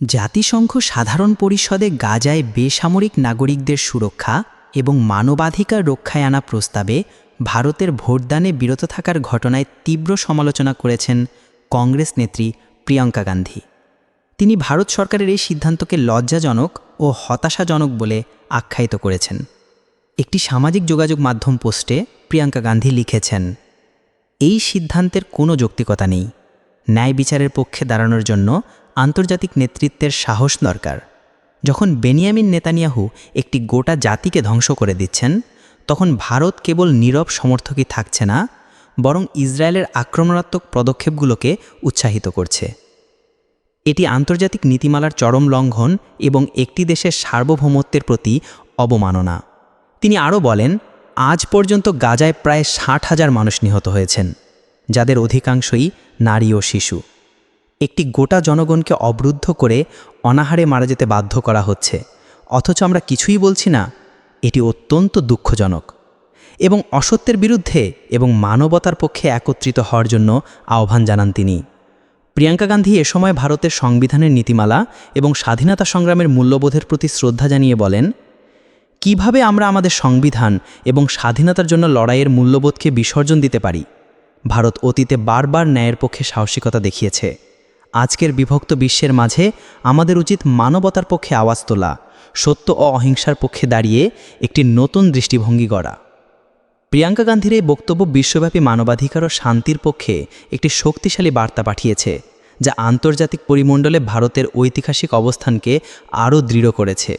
জাতিসংঘ সাধারণ পরিষদে গাজায় বেসামরিক নাগরিকদের সুরক্ষা এবং মানবাধিকার রক্ষায় আনা প্রস্তাবে ভারতের ভোটদানে বিরত থাকার ঘটনায় তীব্র সমালোচনা করেছেন কংগ্রেস নেত্রী প্রিয়াঙ্কা গান্ধী। তিনি ভারত সরকারের এই সিদ্ধান্তকে লজ্জাজনক ও হতাশাজনক বলে আখ্যায়িত করেছেন। একটি সামাজিক যোগাযোগ মাধ্যম পোস্টে প্রিয়াঙ্কা গান্ধী লিখেছেন, এই সিদ্ধান্তের কোনো যৌক্তিকতা নেই। ন্যায় বিচারের পক্ষে দাঁড়ানোর জন্য আন্তর্জাতিক নেতৃত্বের সাহস দরকার। যখন বেনিয়ামিন নেতানিয়াহু একটি গোটা জাতিকে ধ্বংস করে দিচ্ছেন, তখন ভারত কেবল নীরব সমর্থকই থাকছে না, বরং ইসরায়েলের আক্রমণাত্মক পদক্ষেপগুলোকে উৎসাহিত করছে। এটি আন্তর্জাতিক নীতিমালার চরম লঙ্ঘন এবং একটি দেশের সার্বভৌমত্বের প্রতি অবমাননা। তিনি আরও বলেন, আজ পর্যন্ত গাজায় প্রায় ষাট হাজার মানুষ নিহত হয়েছেন, যাদের অধিকাংশই নারী ও শিশু। একটি গোটা জনগণকে অবরুদ্ধ করে অনাহারে মারা যেতে বাধ্য করা হচ্ছে। অথচ আমরা কিছুই বলছি না, এটি অত্যন্ত দুঃখজনক। এবং অসত্যের বিরুদ্ধে এবং মানবতার পক্ষে একত্রিত হওয়ার জন্য আহ্বান জানান তিনি। প্রিয়াঙ্কা গান্ধী এ সময় ভারতের সংবিধানের নীতিমালা এবং স্বাধীনতা সংগ্রামের মূল্যবোধের প্রতি শ্রদ্ধা জানিয়ে বলেন, কীভাবে আমরা আমাদের সংবিধান এবং স্বাধীনতার জন্য লড়াইয়ের মূল্যবোধকে বিসর্জন দিতে পারি? ভারত অতীতে বারবার ন্যায়ের পক্ষে সাহসিকতা দেখিয়েছে। আজকের বিভক্ত বিশ্বের মাঝে আমাদের উচিত মানবতার পক্ষে আওয়াজ তোলা, সত্য ও অহিংসার পক্ষে দাঁড়িয়ে একটি নতুন দৃষ্টিভঙ্গি গড়া। প্রিয়াঙ্কা গান্ধীর এই বক্তব্য বিশ্বব্যাপী মানবাধিকার ও শান্তির পক্ষে একটি শক্তিশালী বার্তা পাঠিয়েছে, যা আন্তর্জাতিক পরিমণ্ডলে ভারতের ঐতিহাসিক অবস্থানকে আরও দৃঢ় করেছে।